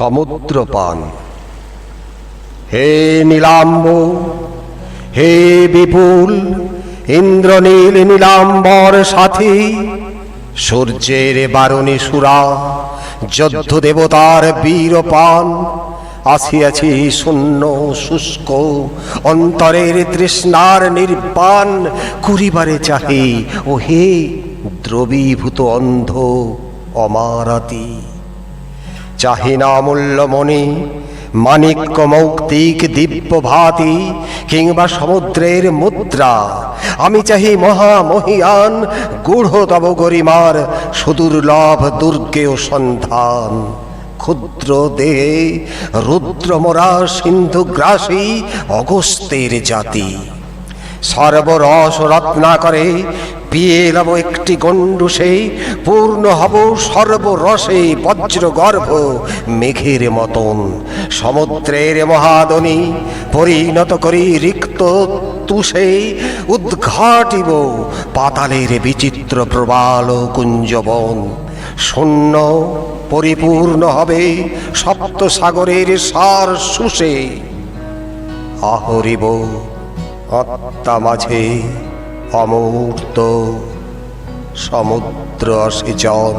সমুদ্র পান হে নীলাম্ব, হে বিপুল, ইন্দ্রনীল নীলাম্বর সাথী, সূর্যের বারণী সুরা যদ্ধ দেবতার বীর পান আসিয়াছি শূন্য শুষ্ক অন্তরের তৃষ্ণার নির্বাণ, কুড়িবারে চাহি ও হে দ্রবীভূত অন্ধ অমারাতি। চাহিনা মূল্যমণি মানিক্য মৌক্তিক দিব্য ভাতি কিংবা সমুদ্রের মুদ্রা। আমি চাহি মহামহিয়ান গূঢ় তব গরিমার সুদুর্লভ দুর্গেয় সন্ধান। ক্ষুদ্র দেহে রুদ্রমরা সিন্ধুগ্রাসী অগস্তের জাতি। সর্বরস রত্না করে পিয়ে লব একটি গণ্ডুসে পূর্ণ হব সর্বরসে বজ্র গর্ভ মেঘের মতন। সমুদ্রের মহাদনি পরিণত করি রিক্ত তুষে উদ্ঘাটিব পাতালের বিচিত্র প্রবাল কুঞ্জবন। শূন্য পরিপূর্ণ হবে সপ্ত সাগরের সার শুষে। আহরিব আত্মা মাঝে অমূর্ত সমুদ্র অসিজন